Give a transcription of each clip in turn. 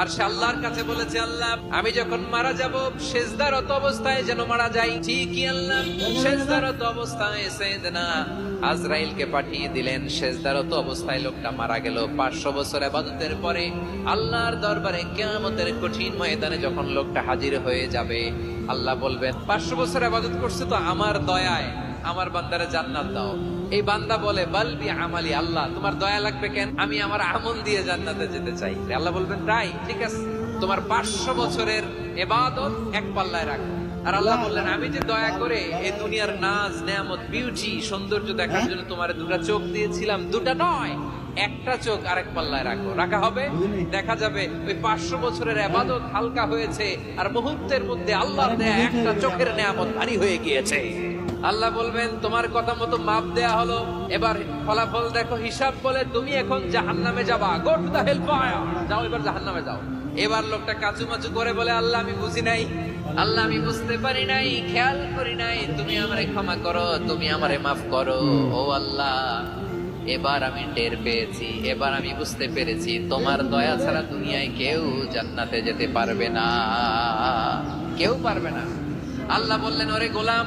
আর সে আল্লাহর কাছে বলেছে, আল্লাহ, আমি যখন মারা যাব শেষদারত অবস্থায় যেন মারা যাই। ঠিকই আল্লাহ শেষদারত অবস্থায় সেদনা আজরাইলকে পাঠিয়ে দিলেন শেষদারত অবস্থায় লোকটা মারা গেল। পাঁচশো বছর আবাদতের পরে আল্লাহর দরবারে কেয়ামতের কঠিন ময়দানে যখন লোকটা হাজির হয়ে যাবে, আল্লাহ বলবেন, পাঁচশো বছর আবাদত করছে তো আমার দয়ায়। আমার বান্দারে জান্নাত দাও। এই বান্দা বলে বালবি আমালি, আল্লাহ, তোমার দয়া লাগবে কেন? আমি আমার আমল দিয়ে জান্নাতে যেতে চাই। আল্লাহ বলবেন, তাই, ঠিক আছে। তোমার পাঁচশো বছরের এবাদত এক পাল্লায় রাখো। আর আল্লাহ বললেন, আমি যে দয়া করে এই দুনিয়ার নাজ, নেয়ামত বিউটি সৌন্দর্য দেখার জন্য তোমার দুটা চোখ দিয়েছিলাম, দুটা নয়, একটা চোখ আরেক পাল্লায় রাখো। রাখা হবে? দেখা যাবে ওই পাঁচশো বছরের আবাদত হালকা হয়েছে, আর মুহূর্তের মধ্যে আল্লাহ একটা চোখের নেয়ামত ভারী হয়ে গিয়েছে। আল্লাহ বলবেন, তোমার কথা মতো মাপ দেয়া হলো। এবার ফলাফল দেখো, হিসাব বলে তুমি এখন জাহান্নামে যাবা। গো টু দা হেল্প যাও, এবার জাহান্নামে যাও। এবার লোকটা কাচু মাচু করে বলে, আল্লাহ, আমি বুঝি নাই। আল্লাহ, আমি বুঝতে পারি নাই। খেয়াল করি নাই। তুমি আমারে ক্ষমা করো, তুমি আমারে মাফ করো। ও আল্লাহ, এবার আমি টের পেয়েছি, এবার আমি বুঝতে পেরেছি, তোমার দয়া ছাড়া দুনিয়ায় কেউ জান্নাতে যেতে পারবে না। কেউ পারবে না। আল্লাহ বললেন, ওরে গোলাম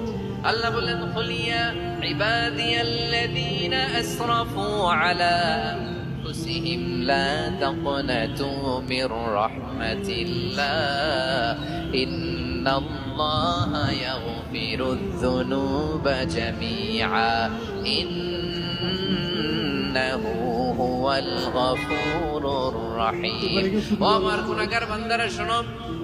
আল্লাহ বললেন খুলিয়া ইবাদিয়াল্লাযীনা আসরাফু আলা أنفسهم لا تقنطوا من رحمة الله إن الله يغفر الذنوب جميعا إنه هو الغفور الرحيم وأمر গুনাহগার বান্দারা শোনো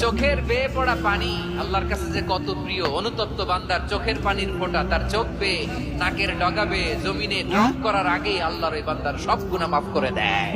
চোখের বেয়ে পড়া পানি আল্লাহর কাছে যে কত প্রিয় অনুতপ্ত বান্দার চোখের পানির ফোঁটা তার চোখ বেয়ে নাকের ডগা বেয়ে জমিনে ড্রপ করার আগেই আল্লাহর ওই বান্দার সব গুণা মাফ করে দেয়।